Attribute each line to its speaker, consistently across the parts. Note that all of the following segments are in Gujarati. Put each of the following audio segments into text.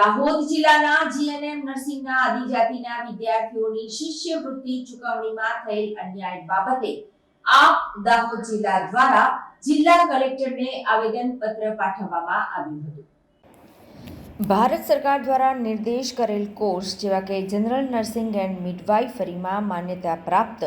Speaker 1: દાહોદ જિલ્લાના જીએનએમ નર્સિંગના આદિજાતિના વિદ્યાર્થીઓની શિષ્યવૃત્તિ ચૂકવણીમાં થયેલ અન્યાય બાબતે આપ દાહોદ જિલ્લા દ્વારા જિલ્લા કલેક્ટરને આવેદનપત્ર પાઠવવામાં આવ્યું હતું. ભારત સરકાર દ્વારા નિર્દેશ કરેલ કોર્સ જેવા કે જનરલ નર્સિંગ એન્ડ મિડવાઇફરીમાં માન્યતા પ્રાપ્ત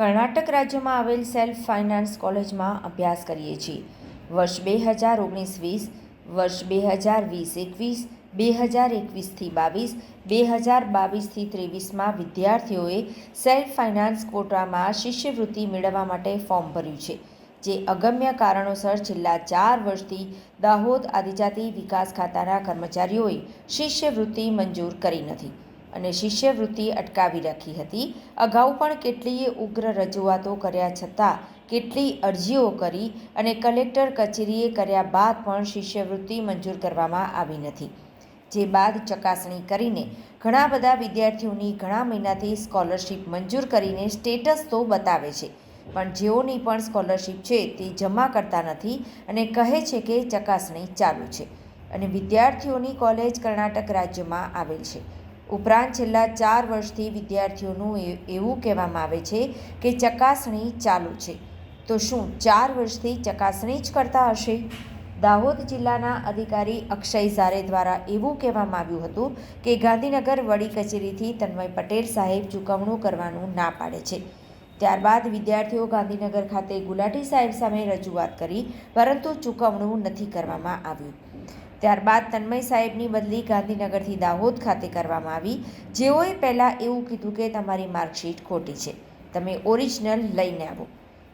Speaker 1: કર્ણાટક રાજ્યમાં આવેલ સેલ્ફ ફાઇનાન્સ કોલેજમાં અભ્યાસ કરીએ છીએ. વર્ષ બે હજાર ઓગણીસ વીસ, વર્ષ બે હજાર વીસ એકવીસ બે હજાર એકવીસથી બાવીસ, બે હજાર બાવીસથી ત્રેવીસમાં વિદ્યાર્થીઓએ સેલ્ફ ફાઇનાન્સ કોટામાં શિષ્યવૃત્તિ મેળવવા માટે ફોર્મ ભર્યું છે, જે અગમ્ય કારણોસર છેલ્લા ચાર વર્ષથી દાહોદ આદિજાતિ વિકાસ ખાતાના કર્મચારીઓએ શિષ્યવૃત્તિ મંજૂર કરી નથી અને શિષ્યવૃત્તિ અટકાવી રાખી હતી. અગાઉ પણ કેટલીય ઉગ્ર રજૂઆતો કર્યા છતાં કેટલી અરજીઓ કરી અને કલેક્ટર કચેરીએ કર્યા બાદ પણ શિષ્યવૃત્તિ મંજૂર કરવામાં આવી નથી. જે બાદ ચકાસણી કરીને ઘણા બધા વિદ્યાર્થીઓની ઘણા મહિનાથી સ્કોલરશિપ મંજૂર કરીને સ્ટેટસ તો બતાવે છે, પણ જેઓની પણ સ્કોલરશિપ છે તે જમા કરતા નથી અને કહે છે કે ચકાસણી ચાલુ છે અને વિદ્યાર્થીઓની કોલેજ કર્ણાટક રાજ્યમાં આવેલ છે. ઉપરાંત છેલ્લા ચાર વર્ષથી વિદ્યાર્થીઓનું એવું કહેવામાં આવે છે કે ચકાસણી ચાલુ છે. તો શું ચાર વર્ષથી ચકાસણી જ કરતા હશે? દાહોદ જિલ્લાના અધિકારી અક્ષય સારે દ્વારા એવું કહેવામાં આવ્યું હતું કે ગાંધીનગર વડી કચેરીથી તન્મય પટેલ સાહેબ ચૂકવણું કરવાનું ના પાડે છે. ત્યારબાદ વિદ્યાર્થીઓ ગાંધીનગર ખાતે ગુલાટી સાહેબ સામે રજૂઆત કરી, પરંતુ ચૂકવણું નથી કરવામાં આવ્યું. ત્યારબાદ તન્મય સાહેબની બદલી ગાંધીનગરથી દાહોદ ખાતે કરવામાં આવી. જેઓએ પહેલાં એવું કીધું કે તમારી માર્કશીટ ખોટી છે. તમે ઓરિજિનલ લઈને આવો.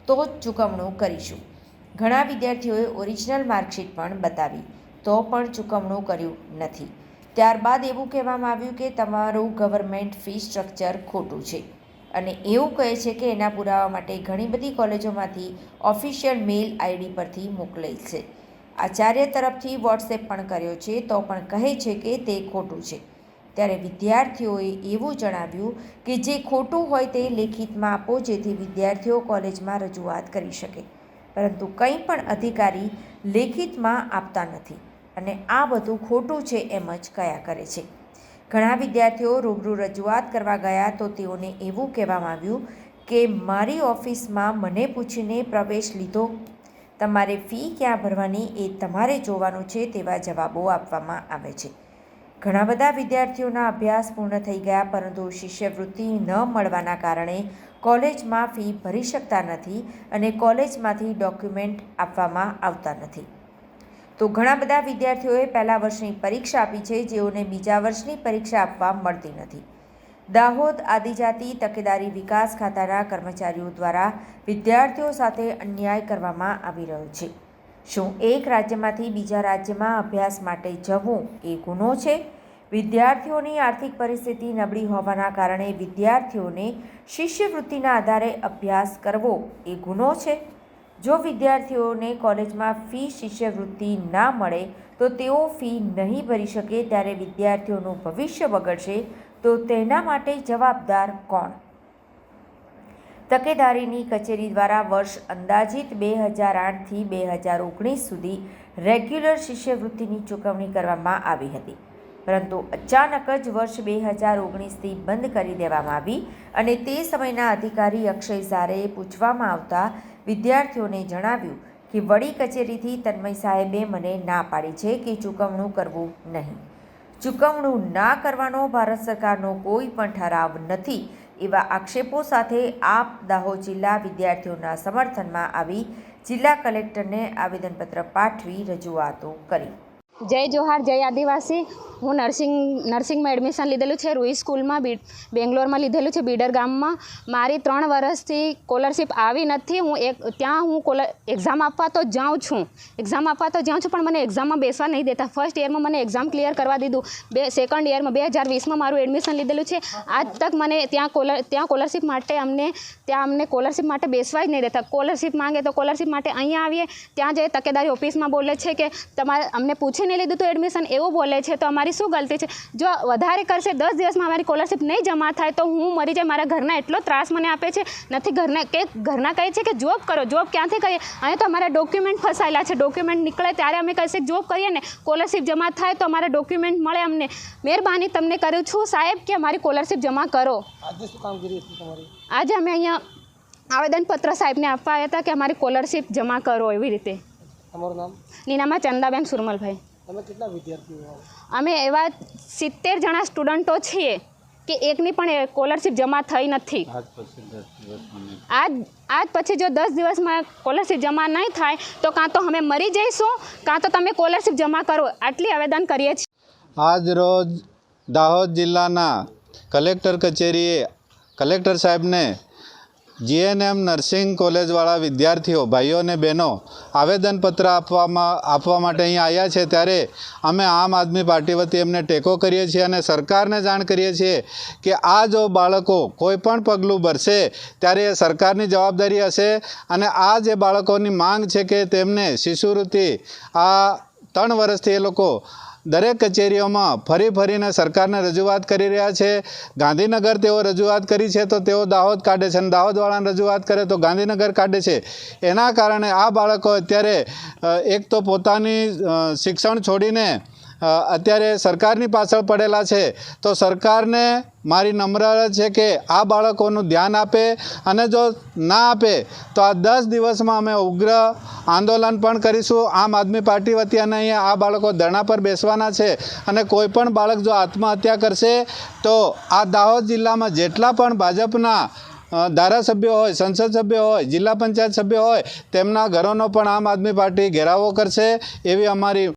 Speaker 1: તો જ ચૂકવણું કરીશું. ઘણા વિદ્યાર્થીઓએ ઓરિજિનલ માર્કશીટ પણ બતાવી, તો પણ ચૂકવણું કર્યું નથી. ત્યારબાદ એવું કહેવામાં આવ્યું કે તમારું ગવર્મેન્ટ ફી સ્ટ્રક્ચર ખોટું છે. અને એવું કહે છે કે એના પુરાવા માટે ઘણી બધી કોલેજોમાંથી ઓફિશિયલ મેલ આઈડી પરથી મોકલે છે. આચાર્ય તરફથી વોટ્સએપ પણ કર્યો છે, તો પણ કહે છે કે તે ખોટું છે. ત્યારે વિદ્યાર્થીઓએ એવું જણાવ્યું કે જે ખોટું હોય તે લેખિતમાં આપો, જેથી વિદ્યાર્થીઓ કોલેજમાં રજૂઆત કરી શકે. પરંતુ કંઈ પણ અધિકારી લેખિતમાં આપતા નથી અને આ બધું ખોટું છે એમ જ કયા કરે છે. ઘણા વિદ્યાર્થીઓ રૂબરૂ રજૂઆત કરવા ગયા તો તેઓને એવું કહેવામાં આવ્યું કે, મારી ઓફિસમાં મને પૂછીને પ્રવેશ લીધો. તમારે ફી ક્યાં ભરવાની એ તમારે જોવાનું છે તેવા જવાબો આપવામાં આવે છે. ઘણા બધા વિદ્યાર્થીઓના અભ્યાસ પૂર્ણ થઈ ગયા પરંતુ શિષ્યવૃત્તિ ન મળવાના કારણે કોલેજમાં ફી ભરી શકતા નથી અને કોલેજમાંથી ડોક્યુમેન્ટ આપવામાં આવતા નથી. તો ઘણા બધા વિદ્યાર્થીઓએ પહેલા વર્ષની પરીક્ષા આપી છે, જેઓને બીજા વર્ષની પરીક્ષા આપવા મળતી નથી. દાહોદ આદિજાતિ તકેદારી વિકાસ ખાતાના કર્મચારીઓ દ્વારા વિદ્યાર્થીઓ સાથે અન્યાય કરવામાં આવી રહ્યો છે. શું એક રાજ્યમાંથી બીજા રાજ્યમાં અભ્યાસ માટે જવું એ ગુનો છે? વિદ્યાર્થીઓની આર્થિક પરિસ્થિતિ નબળી હોવાના કારણે વિદ્યાર્થીઓને શિષ્યવૃત્તિના આધારે અભ્યાસ કરવો એ ગુનો છે. જો વિદ્યાર્થીઓને કોલેજમાં ફી શિષ્યવૃત્તિ ના મળે, તો તેઓ ફી નહીં ભરી શકે ત્યારે વિદ્યાર્થીઓનું ભવિષ્ય બગડશે, તો તેના માટે જવાબદાર કોણ? તકેદારીની કચેરી દ્વારા વર્ષ અંદાજિત બે હજાર આઠથી બે હજાર ઓગણીસ સુધી રેગ્યુલર શિષ્યવૃત્તિની ચૂકવણી કરવામાં આવી હતી. પરંતુ અચાનક જ વર્ષ બે હજાર ઓગણીસથી બંધ કરી દેવામાં આવી અને તે સમયના અધિકારી અક્ષય ઝારેએ પૂછવામાં આવતા વિદ્યાર્થીઓને જણાવ્યું કે વડી કચેરીથી તન્મય સાહેબે મને ના પાડી છે કે ચૂકવણું કરવું નહીં. ચૂકવણું ના કરવાનો ભારત સરકારનો કોઈ પણ ઠરાવ નથી એવા આક્ષેપો સાથે આપ દાહોદ જિલ્લા વિદ્યાર્થીઓના સમર્થનમાં આવી જિલ્લા કલેક્ટરને આવેદનપત્ર પાઠવી રજૂઆતો કરી.
Speaker 2: જય જોહાર, જય આદિવાસી. હું નર્સિંગ નર્સિંગમાં એડમિશન લીધેલું છે, રૂઈ સ્કૂલમાં, બી, બેંગ્લોરમાં લીધેલું છે, બીડર ગામમાં. મારી ત્રણ વર્ષથી સ્કોલરશીપ આવી નથી. હું એક, ત્યાં હું કોલર એક્ઝામ આપવા તો જાઉં છું. એક્ઝામ આપવા તો જાઉં છું, પણ મને એક્ઝામમાં બેસવા નહીં દેતા. ફર્સ્ટ યરમાં મને એક્ઝામ ક્લિયર કરવા દીધું. બે સેકન્ડ યરમાં બે હજાર વીસમાં મારું એડમિશન લીધેલું છે. આજ તક મને ત્યાં કોલર ત્યાં કોલરશીપ માટે અમને, ત્યાં અમને કોલરશીપ માટે બેસવા જ નહીં દેતા. કોલરશીપ માંગે તો કોલરશીપ માટે અહીંયા આવીએ. ત્યાં જઈએ તકેદારી ઓફિસમાં બોલે છે કે તમારે અમને પૂછીને નહીં લીધું તો એડમિશન એવું બોલે છે તો અમારી શું ગલતી છે? જો વધારે કરશે દસ દિવસમાં અમારી સ્કોલરશિપ નહીં જમા થાય તો હું મરી જાય મારા ઘરના એટલો ત્રાસ મને આપે છે નથી ઘરના કે ઘરના કહે છે કે જોબ કરો જોબ ક્યાંથી કરીએ? અહીંયા તો અમારા ડોક્યુમેન્ટ ફસાયેલા છે ડોક્યુમેન્ટ નીકળે ત્યારે અમે કહીએ જોબ કરીએ ને સ્કોલરશિપ જમા થાય તો અમારા ડોક્યુમેન્ટ મળે અમને. મહેરબાની તમને કરું છું સાહેબ કે અમારી સ્કોલરશિપ જમા કરો.
Speaker 3: આજે
Speaker 2: અમે અહીંયા આવેદનપત્ર સાહેબને આપવા આવ્યા હતા કે અમારી સ્કોલરશિપ જમા કરો એવી રીતે.
Speaker 3: તમારું નામ?
Speaker 2: નીનામાં ચંદાબેન સુરમલભાઈ.
Speaker 3: તમે કેટલા વિદ્યાર્થીઓ
Speaker 2: અમે એવા સિત્તેર જણા સ્ટુડન્ટો છીએ કે એકની પણ સ્કોલરશીપ જમા થઈ નથી. આજ આજ પછી જો દસ દિવસમાં સ્કોલરશીપ જમા નહીં થાય તો કાં તો અમે મરી જઈશું કાં તો તમે સ્કોલરશીપ જમા કરો. આટલી આવેદન કરીએ છીએ.
Speaker 4: આજ રોજ દાહોદ જિલ્લાના કલેક્ટર કચેરીએ કલેક્ટર સાહેબને જીએનએમ નર્સિંગ કોલેજવાળા વિદ્યાર્થીઓ, ભાઈઓ અને બહેનો, આવેદનપત્ર આપવામાં, આપવા માટે અહીં આવ્યા છે. ત્યારે અમે આમ આદમી પાર્ટી વતી એમને ટેકો કરીએ છીએ અને સરકારને જાણ કરીએ છીએ કે આ જો બાળકો કોઈ પણ પગલું ભરશે, ત્યારે એ સરકારની જવાબદારી હશે અને આ જે બાળકોની માંગ છે કે તેમને શિશુવૃત્તિ આ ત્રણ વર્ષથી એ લોકો દરેક કચેરીઓમાં ફરી ફરીને સરકારને રજૂઆત કરી રહ્યા છે. ગાંધીનગર તેઓ રજૂઆત કરી છે તો તેઓ દાહોદ કાઢે છે અને દાહોદવાળાને રજૂઆત કરે તો ગાંધીનગર કાઢે છે. એના કારણે આ બાળકો અત્યારે એક તો પોતાની શિક્ષણ છોડીને અત્યારે સરકારની પાછળ પડેલા છે. તો સરકારને મારી નમ્ર છે કે આ બાળકોનું ધ્યાન આપે અને જો ના આપે, તો આ દસ દિવસમાં અમે ઉગ્ર આંદોલન પણ કરીશું. આમ આદમી પાર્ટી વતી અને અહીંયા આ બાળકો ધરણા પર બેસવાના છે અને કોઈ પણ બાળક જો આત્મહત્યા કરશે, તો આ દાહોદ જિલ્લામાં જેટલા પણ ભાજપના ધારાસભ્યો હોય, સંસદ સભ્ય હોય, જિલ્લા પંચાયત સભ્ય હોય, તેમના ઘરોનો પણ આમ આદમી પાર્ટી ઘેરાવો કરશે એવી અમારી